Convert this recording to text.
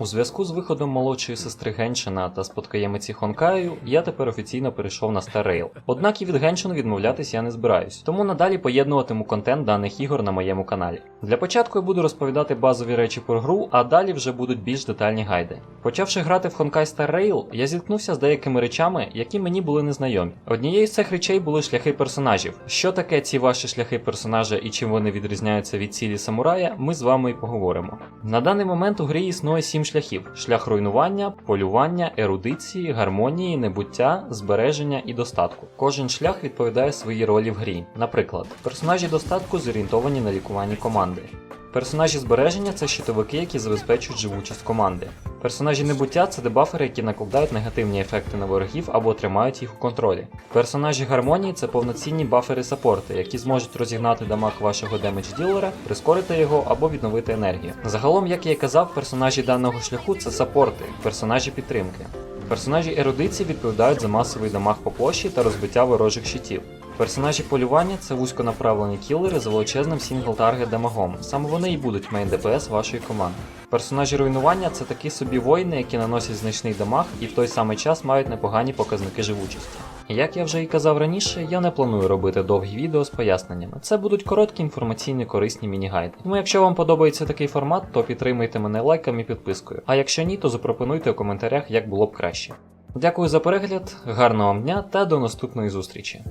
У зв'язку з виходом молодшої сестри Геншина та спадкоємиці Хонкаю, я тепер офіційно перейшов на Rail. Однак і від Геншину відмовлятись я не збираюсь, тому надалі поєднуватиму контент даних ігор на моєму каналі. Для початку я буду розповідати базові речі про гру, а далі вже будуть більш детальні гайди. Почавши грати в Honkai Star Rail, я зіткнувся з деякими речами, які мені були незнайомі. Однією з цих речей були шляхи персонажів. Що таке ці ваші шляхи персонажа і чим вони відрізняються від цілі самурая, ми з вами і поговоримо. На даний момент у грі існує сім шляхів: шлях руйнування, полювання, ерудиції, гармонії, небуття, збереження і достатку. Кожен шлях відповідає своїй ролі в грі. Наприклад, персонажі достатку зорієнтовані на лікуванні команди. Персонажі збереження це щитовики, які забезпечують живучість команди. Персонажі небуття це дебафери, які накладають негативні ефекти на ворогів або тримають їх у контролі. Персонажі гармонії це повноцінні бафери саппорти, які зможуть розігнати дамаг вашого демедж ділера, прискорити його або відновити енергію. Загалом, як я і казав, персонажі даного шляху це саппорти, персонажі підтримки. Персонажі ерудиції відповідають за масовий дамаг по площі та розбиття ворожих щитів. Персонажі полювання це вузьконаправлені кілери з величезним сінгл-таргет дамагом. Саме вони і будуть мейн ДПС вашої команди. Персонажі руйнування це такі собі воїни, які наносять значний дамаг і в той самий час мають непогані показники живучості. Як я вже і казав раніше, я не планую робити довгі відео з поясненнями. Це будуть короткі інформаційні корисні міні-гайди. Тому якщо вам подобається такий формат, то підтримайте мене лайком і підпискою. А якщо ні, то запропонуйте у коментарях, як було б краще. Дякую за перегляд, гарного вам дня та до наступної зустрічі.